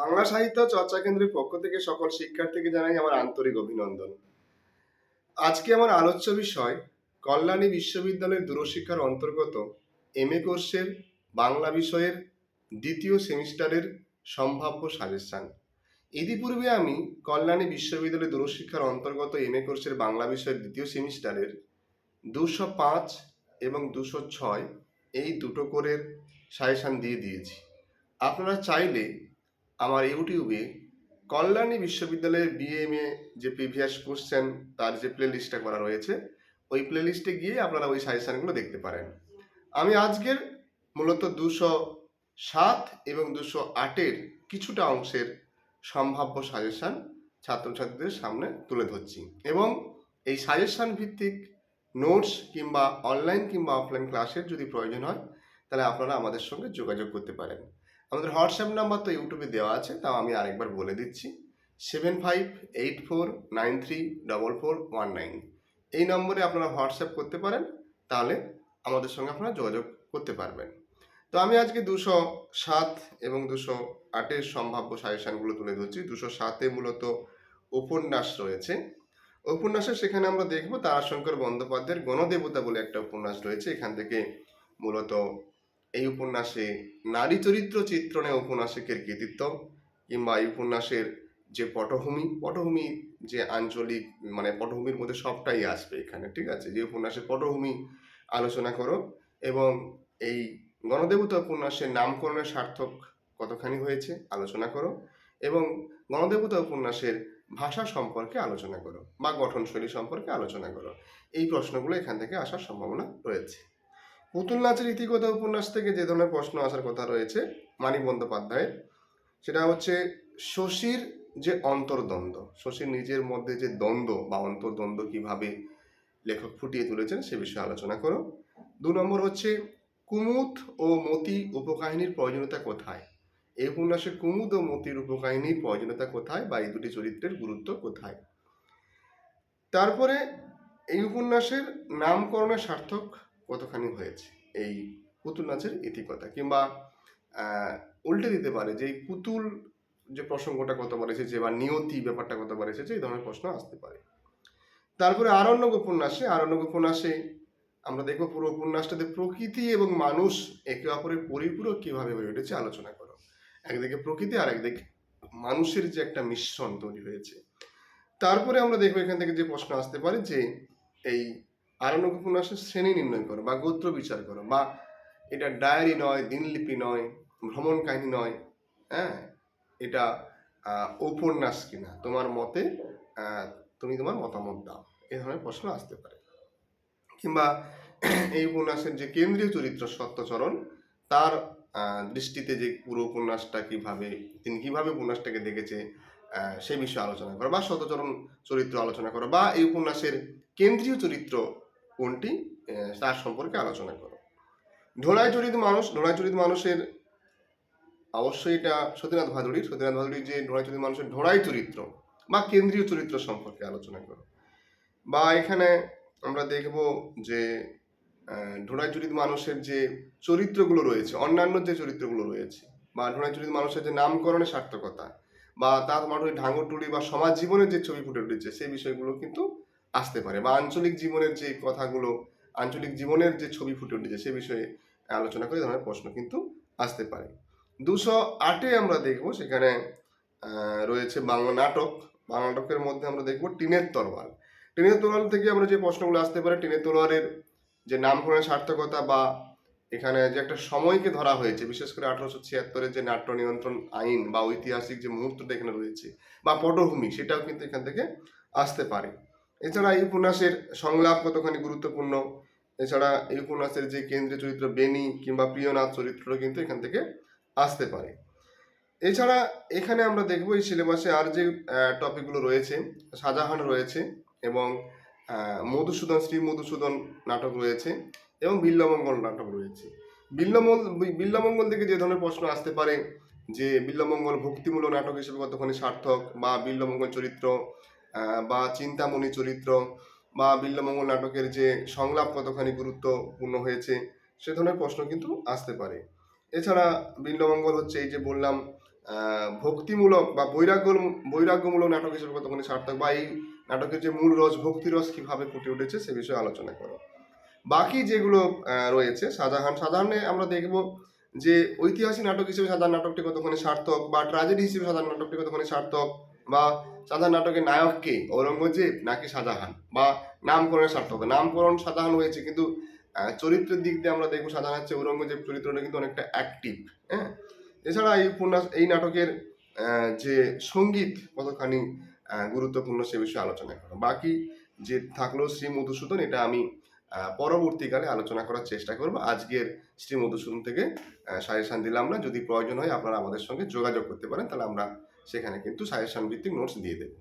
বাংলা সাহিত্য চর্চা কেন্দ্রের পক্ষ থেকে সকল শিক্ষার্থীকে জানাই আমার আন্তরিক অভিনন্দন। আজকে আমার আলোচ্য বিষয়, কল্যাণী বিশ্ববিদ্যালয়ের দূরশিক্ষার অন্তর্গত এম এ কোর্সের বাংলা বিষয়ের দ্বিতীয় সেমিস্টারের সম্ভাব্য সাজেশন। ইতিপূর্বে আমি কল্যাণী বিশ্ববিদ্যালয়ের দূরশিক্ষার অন্তর্গত এম এ কোর্সের বাংলা বিষয়ের দ্বিতীয় সেমিস্টারের দুশো পাঁচ এবং দুশো ছয় এই দুটো কোরের সাজেশন দিয়ে দিয়েছি। আপনারা চাইলে আমার ইউটিউবে কল্যাণী বিশ্ববিদ্যালয়ের বিএমএ যে প্রিভিয়াস কোশ্চেন, তার যে প্লে লিস্টটা করা রয়েছে, ওই প্লে লিস্টে গিয়ে আপনারা ওই সাজেশানগুলো দেখতে পারেন। আমি আজকের মূলত দুশো সাত এবং দুশো আটের কিছুটা অংশের সম্ভাব্য সাজেশান ছাত্রছাত্রীদের সামনে তুলে ধরছি এবং এই সাজেশান ভিত্তিক নোটস কিংবা অনলাইন কিংবা অফলাইন ক্লাসের যদি প্রয়োজন হয়, তাহলে আপনারা আমাদের সঙ্গে যোগাযোগ করতে পারেন। আমাদের হোয়াটসঅ্যাপ নাম্বার তো ইউটিউবে দেওয়া আছে, তাও আমি আরেকবার বলে দিচ্ছি। Seven five eight four nine three double four one nine এই নম্বরে আপনারা হোয়াটসঅ্যাপ করতে পারেন, তাহলে আমাদের সঙ্গে আপনারা যোগাযোগ করতে পারবেন। তো আমি আজকে দুশো সাত এবং দুশো আটের সম্ভাব্য সাজেশানগুলো তুলে ধরছি। দুশো সাতে মূলত উপন্যাস রয়েছে। উপন্যাসে সেখানে আমরা দেখব তারাশঙ্কর বন্দ্যোপাধ্যায়ের গণদেবতা বলে একটা উপন্যাস রয়েছে। এখান থেকে মূলত এই উপন্যাসে নারী চরিত্র চিত্রণে উপন্যাসিকের কৃতিত্ব কিংবা এই উপন্যাসের যে পটভূমি পটভূমি যে আঞ্চলিক মানে পটভূমির মধ্যে সবটাই আসবে এখানে, ঠিক আছে? যে উপন্যাসের পটভূমি আলোচনা করো এবং এই গণদেবতা উপন্যাসের নামকরণের সার্থক কতখানি হয়েছে আলোচনা করো এবং গণদেবতা উপন্যাসের ভাষা সম্পর্কে আলোচনা করো বা গঠনশৈলী সম্পর্কে আলোচনা করো। এই প্রশ্নগুলো এখান থেকে আসার সম্ভাবনা রয়েছে। পুতুল নাচের ইতিকথা উপন্যাস থেকে যে ধরনের প্রশ্ন আসার কথা রয়েছে, মানিক বন্দ্যোপাধ্যায়ের, সেটা হচ্ছে শশীর যে অন্তর্দ্বন্দ্ব শশীর নিজের মধ্যে যে দ্বন্দ্ব বা অন্তর্দ্বন্দ্ব কীভাবে লেখক ফুটিয়ে তুলেছেন সে বিষয়ে আলোচনা করো। দু নম্বর হচ্ছে, কুমুদ ও মতি উপকাহিনীর প্রয়োজনীয়তা কোথায়? এই উপন্যাসে কুমুদ ও মতির উপকাহিনীর প্রয়োজনীয়তা কোথায় বা এই দুটি চরিত্রের গুরুত্ব কোথায়? তারপরে এই উপন্যাসের নামকরণের সার্থক কতখানি হয়েছে? এই পুতুল নাচের ইতিকথা কিংবা উল্টে দিতে পারে যে পুতুল যে প্রসঙ্গটা কত কতবার এসেছে বা নিয়তি ব্যাপারটা কত কতবার এসেছে, এই ধরনের প্রশ্ন আসতে পারে। তারপরে আরণ্যক উপন্যাসে আরণ্যক উপন্যাসে আমরা দেখব পুরো উপন্যাসটাতে প্রকৃতি এবং মানুষ একে অপরের পরিপূরক কীভাবে হয়ে উঠেছে আলোচনা করো। একদিকে প্রকৃতি আর একদিকে মানুষের যে একটা মিশ্রণ তৈরি হয়েছে। তারপরে আমরা দেখব এখান থেকে যে প্রশ্ন আসতে পারে যে এই আরণ্যক উপন্যাসের শ্রেণি নির্ণয় করো বা গোত্র বিচার করো বা এটা ডায়েরি নয় দিনলিপি নয় ভ্রমণ কাহিনী নয় হ্যাঁ? এটা উপন্যাস কিনা? তোমার মতে তুমি তোমার মতামত দাও। এই ধরনের প্রশ্ন আসতে পারে। কিংবা এই উপন্যাসের যে কেন্দ্রীয় চরিত্র সত্যচরণ তার দৃষ্টিতে যে পুরো উপন্যাসটা কীভাবে তিনি কীভাবে উপন্যাসটাকে দেখেছে আহ, সে বিষয়ে আলোচনা করো বা সত্যচরণ চরিত্র আলোচনা করো বা এই উপন্যাসের কেন্দ্রীয় চরিত্র কোনটি? তার সম্পর্কে আলোচনা করো। ঢোড়াই চরিত মানুষ ঢোড়াই চরিত মানুষের অবশ্যই এটা সতীনাথ ভাদুড়ির সতীনাথ ভাদুড়ির যে ঢোড়াই চরিত মানুষের ঢোড়াই চরিত্র বা কেন্দ্রীয় চরিত্র সম্পর্কে আলোচনা করো। বা এখানে আমরা দেখব যে আহ, চরিত মানুষের যে চরিত্রগুলো রয়েছে অন্যান্য যে চরিত্রগুলো রয়েছে বা ঢোড়াই চরিত মানুষের যে নামকরণের সার্থকতা বা তার মানুষের ঢাঙ্গরটুলি বা সমাজ জীবনের যে ছবি ফুটে উঠেছে সেই বিষয়গুলো কিন্তু আসতে পারে বা আঞ্চলিক জীবনের যে কথাগুলো, আঞ্চলিক জীবনের যে ছবি ফুটে উঠেছে সে বিষয়ে আলোচনা করে ধরনের প্রশ্ন কিন্তু আসতে পারে। দুশো আটে আমরা দেখব সেখানে রয়েছে বাংলা নাটক। বাংলা নাটকের মধ্যে আমরা দেখব টিনের তরোয়াল। টিনের তরোয়াল থেকে আমরা যে প্রশ্নগুলো আসতে পারে, টিনের তলোয়ারের যে নামকরণের সার্থকতা বা এখানে যে একটা সময়কে ধরা হয়েছে, বিশেষ করে আঠারোশো ছিয়াত্তরের যে নাট্য নিয়ন্ত্রণ আইন বা ঐতিহাসিক যে মুহূর্তটা এখানে রয়েছে বা পটভূমি, সেটাও কিন্তু এখান থেকে আসতে পারে। এছাড়া এই উপন্যাসের সংলাপ কতখানি গুরুত্বপূর্ণ? এছাড়া এই উপন্যাসের যে কেন্দ্রীয় চরিত্র বেনি কিংবা প্রিয়নাথ চরিত্রটা কিন্তু এখান থেকে আসতে পারে। এছাড়া এখানে আমরা দেখব এই সিলেবাসে আর যে টপিকগুলো রয়েছে, শাহজাহান রয়েছে এবং মধুসূদন, শ্রী মধুসূদন নাটক রয়েছে এবং বিল্লমঙ্গল নাটক রয়েছে। বিল্লমঙ্গল বিল্লমঙ্গল থেকে যে ধরনের প্রশ্ন আসতে পারে যে বিল্লমঙ্গল ভক্তিমূলক নাটক হিসেবে কতখানি সার্থক বা বিল্লমঙ্গল চরিত্র বা চিন্তামণি চরিত্র বা বিল্লমঙ্গল নাটকের যে সংলাপ কতখানি গুরুত্বপূর্ণ হয়েছে, সে ধরনের প্রশ্ন কিন্তু আসতে পারে। এছাড়া বিল্লমঙ্গল হচ্ছে এই যে বললাম ভক্তিমূলক বা বৈরাগ্য বৈরাগ্যমূলক নাটক হিসেবে কতখানি সার্থক বা এই নাটকের যে মূল রস, ভক্তিরস কীভাবে ফুটে উঠেছে সে বিষয়ে আলোচনা করো। বাকি যেগুলো রয়েছে, শাহজাহান সাধারণে আমরা দেখব যে ঐতিহাসিক নাটক হিসেবে সাধারণ নাটকটি কতখানি সার্থক বা ট্র্যাজেডি হিসেবে সাধারণ নাটকটি কতখানি সার্থক বা সাধারণ নাটকের নায়ক কে? ঔরঙ্গজেব নাকি শাহজাহান? বা নামকরণের সার্থকতা নামকরণ শাহজাহান হয়েছে, কিন্তু চরিত্রের দিক দিয়ে আমরা দেখব শাহজাহান হচ্ছে ঔরঙ্গজেব চরিত্রটা কিন্তু অনেকটা অ্যাক্টিভ হ্যাঁ? এছাড়া এই উপন্যাস, এই নাটকের যে সংগীত কতখানি গুরুত্বপূর্ণ সে বিষয়ে আলোচনা করা বাকি যে থাকল শ্রী মধুসূদন, এটা আমি পরবর্তীকালে আলোচনা করার চেষ্টা করব। আজকের শ্রী মধুসূদন থেকে সাজেশন দিলাম না। যদি প্রয়োজন হয় আপনারা আমাদের সঙ্গে যোগাযোগ করতে পারেন, তাহলে আমরা সেখানে কিন্তু সাজেশন ভিত্তিক নোটস দিয়ে দেবো।